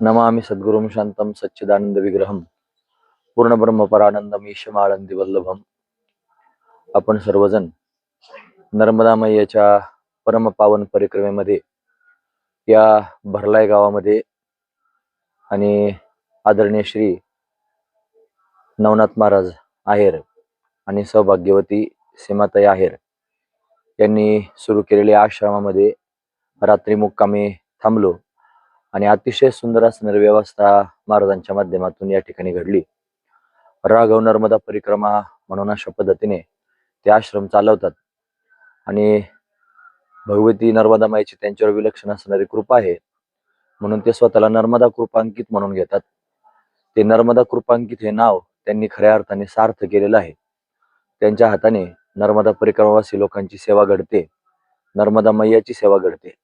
नमामि सद्गुरुं शान्तं सच्चिदानंद विग्रहम पूर्ण ईशमाळंदी वल्लभम आपण सर्वजण नर्मदा मैयाच्या परमपावन परिक्रमेमध्ये या भरलाय गावामध्ये आणि आदरणीय श्री नवनाथ महाराज आहेर आणि सौभाग्यवती सीमाताई आहेर यांनी सुरू केलेल्या आश्रमामध्ये रात्री मुक्कामी थांबलो. आणि अतिशय सुंदर असणारी व्यवस्था महाराजांच्या माध्यमातून या ठिकाणी घडली. राघव नर्मदा परिक्रमा म्हणून अशा पद्धतीने ते आश्रम चालवतात. आणि भगवती नर्मदा माईची त्यांच्यावर विलक्षण असणारी कृपा आहे. म्हणून ते स्वतःला नर्मदा कृपांकित म्हणून घेतात. ते नर्मदा कृपांकित हे नाव त्यांनी खऱ्या अर्थाने सार्थ केलेलं आहे. त्यांच्या हाताने नर्मदा परिक्रमावासी लोकांची सेवा घडते. नर्मदा मैयाची सेवा घडते.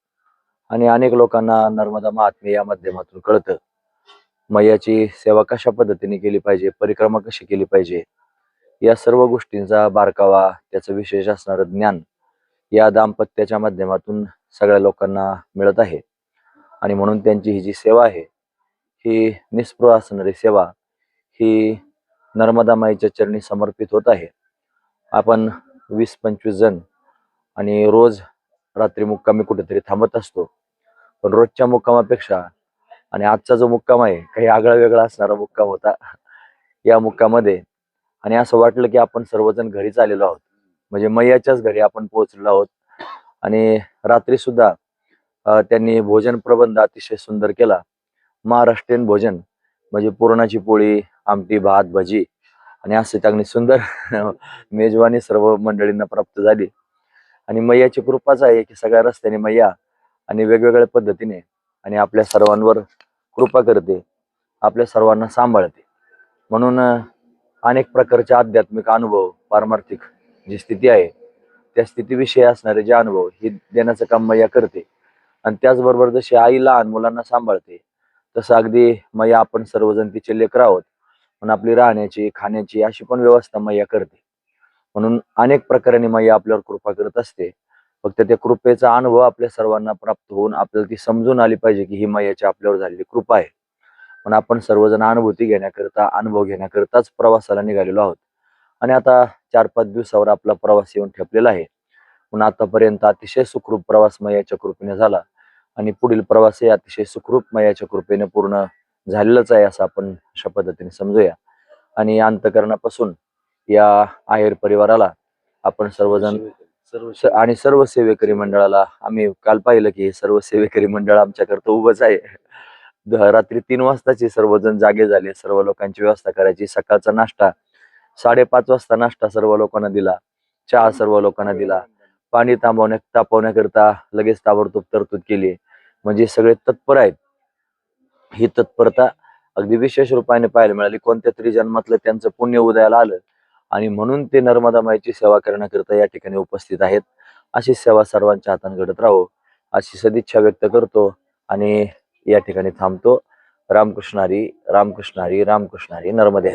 आणि अनेक लोकांना नर्मदा महात्मे या माध्यमातून कळतं. मैयाची सेवा कशा पद्धतीने केली पाहिजे? परिक्रमा कशी केली पाहिजे? या सर्व गोष्टींचा बारकावा त्याचं विशेष असणारं ज्ञान या दाम्पत्याच्या माध्यमातून सगळ्या लोकांना मिळत आहे. आणि म्हणून त्यांची ही जी सेवा आहे ही निस्पृह असणारी सेवा ही नर्मदा माईच्या चरणी समर्पित होत आहे. आपण वीस पंचवीस जण आणि रोज रात्री मुक्कामी कुठेतरी थांबत असतो. पण रोजच्या मुक्कामापेक्षा आणि आजचा जो मुक्काम आहे काही आगळा वेगळा असणारा मुक्काम होता. या मुक्कामध्ये आणि असं वाटलं की आपण सर्वजण घरीच आलेलो आहोत. म्हणजे मैयाच्याच घरी आपण पोहोचलेलो आहोत. आणि रात्री सुद्धा त्यांनी भोजन प्रबंध अतिशय सुंदर केला. महाराष्ट्रीयन भोजन म्हणजे पुरणाची पोळी आमटी भात भजी आणि असे चांगली सुंदर मेजवानी सर्व मंडळींना प्राप्त झाली. आणि मैयाची कृपाच आहे की सगळ्या रस्त्याने मैया आणि वेगवेगळ्या पद्धतीने आणि आपल्या सर्वांवर कृपा करते आपल्या सर्वांना सांभाळते. म्हणून अनेक प्रकारचे आध्यात्मिक अनुभव पारमार्थिक जी स्थिती आहे त्या स्थितीविषयी असणारे जे अनुभव हे देण्याचं काम मैया करते. आणि त्याचबरोबर जशी आई लहान मुलांना सांभाळते तसं अगदी मैया आपण सर्वजण तिचे लेकर आहोत. पण आपली राहण्याची खाण्याची अशी पण व्यवस्था मैया करते. म्हणून अनेक प्रकाराने माई आपल्यावर कृपा करत असते. फक्त त्या कृपेचा अनुभव आपल्या सर्वांना प्राप्त होऊन आपल्याला ती समजून आली पाहिजे की ही मैयाची आपल्यावर झालेली कृपा आहे. पण आपण सर्वजण अनुभूती घेण्याकरता अनुभव घेण्याकरताच प्रवासाला निघालेलो आहोत. आणि आता चार पाच दिवसावर आपला प्रवास येऊन ठेपलेला आहे. पण आतापर्यंत अतिशय सुखरूप प्रवास मयाच्या कृपेने झाला. आणि पुढील प्रवासही अतिशय सुखरूप मयाच्या कृपेने पूर्ण झालेलाच आहे असं आपण अशा पद्धतीने समजूया. आणि अंतकरणापासून या आहेर परिवाराला आपण सर्वजण स- आणि सर्व सेवेकरी मंडळाला आम्ही काल पाहिलं की हे सर्व सेवेकरी मंडळ आमच्याकरता उभंच आहे. रात्री तीन वाजताचे सर्वजण जागे झाले सर्व लोकांची व्यवस्था करायची. सकाळचा नाश्ता साडेपाच वाजता नाश्ता सर्व लोकांना दिला चहा सर्व लोकांना दिला. पाणी तांबवण्या तापवण्याकरता लगेच ताबडतोब तरतूद केली. म्हणजे सगळे तत्पर आहेत. ही तत्परता अगदी विशेष रूपाने पाहायला मिळाली. कोणत्या तरी जन्मातलं त्यांचं पुण्य उदयाला आलं. आणि म्हणून ते नर्मदा माईची सेवा करण्याकरिता या ठिकाणी उपस्थित आहेत. अशी सेवा सर्वांच्या हाताने घडत राहो अशी सदिच्छा व्यक्त करतो आणि या ठिकाणी थांबतो. रामकृष्णारी रामकृष्णारी रामकृष्णारी नर्मदे